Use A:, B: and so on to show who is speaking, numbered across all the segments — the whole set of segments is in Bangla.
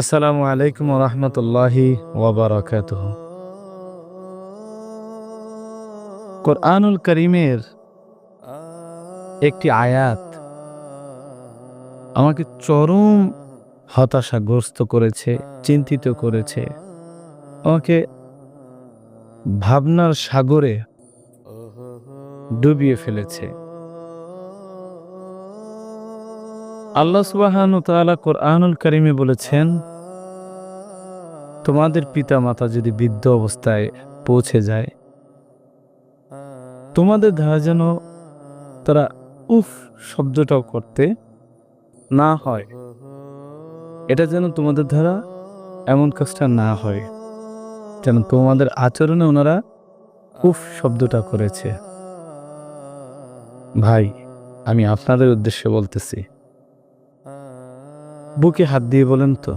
A: আসসালামু আলাইকুম রহমতুল্লাহি ওবরাকাত কোরআনুল করিমের একটি আয়াত আমাকে চরম হতাশাগ্রস্ত করেছে, চিন্তিত করেছে। আমাকে ভাবনার সাগরে ডুবিয়ে ফেলেছে। আল্লাহ সুবাহান তাআলা কোরআনুল করিমে বলেছেন, তোমাদের পিতা মাতা যদি বৃদ্ধ অবস্থায় পৌঁছে যায়, তোমাদের দ্বারা যেন তারা উফ শব্দটাও করতে না হয়। এটা যেন তোমাদের দ্বারা এমন কাজটা না হয়, যেন তোমাদের আচরণে ওনারা উফ শব্দটা করেছে। ভাই, আমি আপনাদের উদ্দেশ্যে বলতেছি বুকে হাত দিয়ে বলেন তো।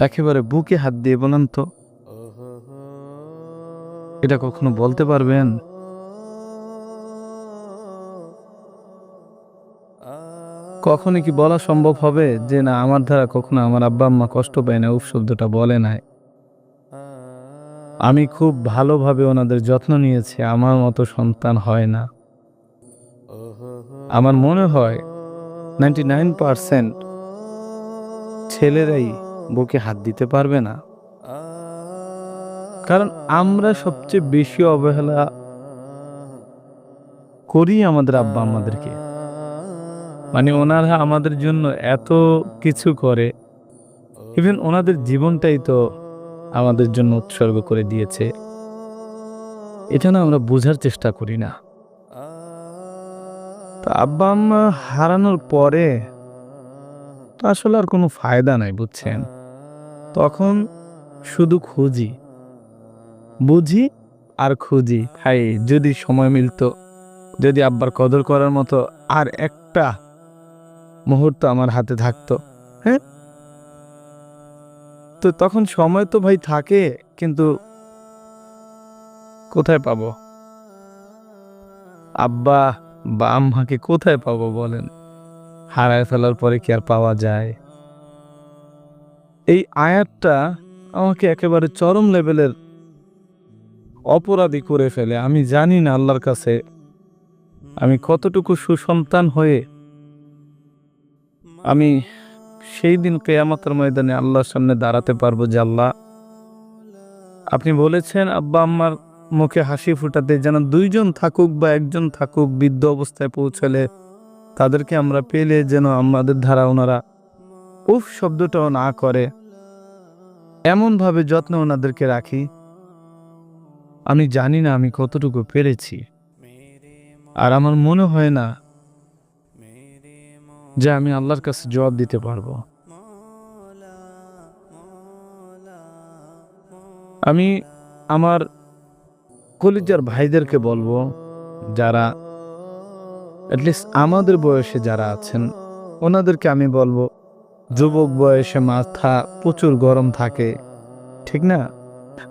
A: একেবারে বুকে হাত দিয়ে বলেন তো। এটা কখনো বলতে পারবেন? কখনো কি বলা সম্ভব হবে যে, না, আমার দ্বারা কখনো আমার আব্বা আম্মা কষ্ট পায় না? উফ, শব্দটা বলে নাই। আমি খুব ভালোভাবে ওনাদের যত্ন নিয়েছি, আমার মতো সন্তান হয় না। আমার মনে হয়, নাইনটি নাইন পারসেন্ট ছেলেরাই বুকে হাত দিতে পারবে না। কারণ আমরা সবচেয়ে বেশি অবহেলা করি আমাদের আব্বা আমাদেরকে। মানে ওনারা আমাদের জন্য এত কিছু করে। ইভেন ওনাদের জীবনটাই তো আমাদের জন্য উৎসর্গ করে দিয়েছে। এটা না আমরা বোঝার চেষ্টা করি না। তো আব্বা আম্মা হারানোর পরে তো আসলে আর কোনো ফায়দা নাই, বুঝছেন? তখন শুধু খুঁজি। বুঝি আর খুঁজি। হাই যদি সময় মিলতো, যদি আব্বার কদর করার মতো আর একটা মুহূর্ত আমার হাতে থাকতো হ্যাঁ? তো তখন সময় তো ভাই থাকে, কিন্তু কোথায় পাবো? আব্বা বা আম্মাকে কোথায় পাবো বলেন? হারায় ফেলার পরে কি আর পাওয়া যায়? এই আয়াতটা আমাকে একেবারে চরম লেভেলের অপরাধী করে ফেলে। আমি জানি না আল্লাহর কাছে আমি কতটুকু সুসন্তান হয়ে আমি সেই দিন কেয়ামতের ময়দানে আল্লাহর সামনে দাঁড়াতে পারব যে আল্লাহ, আপনি বলেছেন, আব্বা আম্মার মুখে হাসি ফুটাতে যেন দুইজন থাকুক বা একজন থাকুক বৃদ্ধ অবস্থায় পৌঁছলে তাদেরকে আমরা পেলে যেন আমাদের ধারা ওনারা উফ শব্দটাও না করে। এমনভাবে যত্ন ওনাদেরকে রাখি। আমি জানি না আমি কতটুকু পেরেছি। আর আমার মনে হয় না যে আমি আল্লাহর কাছে জবাব দিতে পারব। আমি আমার কলিজার ভাইদেরকে বলব, যারা অ্যাটলিস্ট আমাদের বয়সে যারা আছেন, ওনাদেরকে আমি বলব, যুবক বয়সে মাথা প্রচুর গরম থাকে, ঠিক না?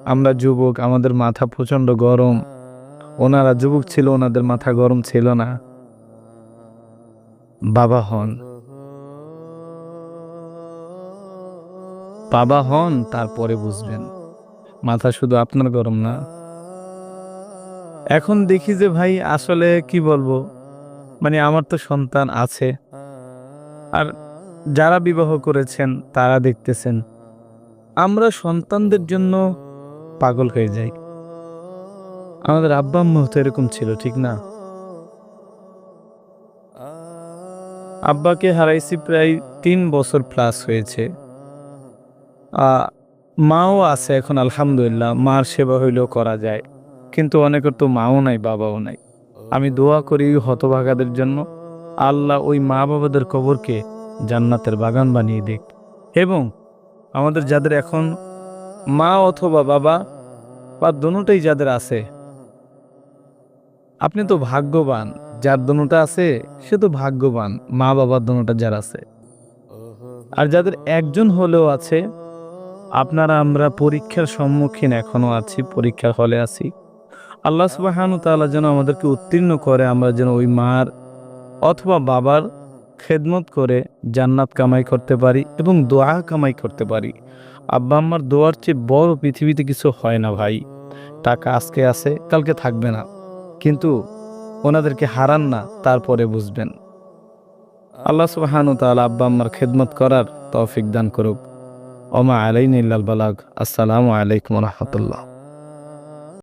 A: আমরা যুবক, আমাদের মাথা প্রচণ্ড গরম। ওনারা যুবক ছিল, ওনাদের মাথা গরম ছিল না। বাবা হন। বাবা হন, তারপরে বুঝবেন। মাথা শুধু আপনার গরম না। এখন দেখি যে ভাই, আসলে কি বলব? মানে আমার তো সন্তান আছে। আর যারা বিবাহ করেছেন, তারা দেখতেছেন, আমরা সন্তানদের জন্য পাগল হয়ে যাই। আমাদের আব্বা আম্মা তো এরকম ছিল, ঠিক না? আব্বাকে হারাইছি প্রায় তিন বছর প্লাস হয়েছে। মাও আছে এখন, আলহামদুলিল্লাহ, মার সেবা হইলেও করা যায়। কিন্তু অনেকের তো মাও নাই, বাবাও নাই। আমি দোয়া করি হতভাগাদের জন্য। আল্লাহ ওই মা বাবাদের কবরকে জান্নাতের বাগান বানিয়ে দিক। এবং আমাদের যাদের এখন মা অথবা বাবা বা দোনোটাই যাদের আছে, আপনি তো ভাগ্যবান, যার দোনোটা আছে, সে তো ভাগ্যবান মা বাবার দোনোটা যার আছে। আর যাদের একজন হলেও আছে, আপনারা আমরা পরীক্ষার সম্মুখীন এখনও আছি, পরীক্ষার হলে আছি। আল্লাহ সুবাহানু তাআলা যেন আমাদেরকে উত্তীর্ণ করে, আমরা যেন ওই মার অথবা বাবার খেদমত করে জান্নাত কামাই করতে পারি এবং দোয়া কামাই করতে পারি। আব্বা আম্মার দোয়ার চেয়ে বড় পৃথিবীতে কিছু হয় না ভাই। টাকা আজকে আছে, কালকে থাকবে না। কিন্তু ওনাদেরকে হারান না, তারপরে বুঝবেন। আল্লাহ সুবাহানু তাআলা আব্বা আম্মার খেদমত করার তৌফিক দান করুক। ওমা আলাইন ইল্লাল বালাগ। আসসালামু আলাইকুম রহমতুল্লাহ।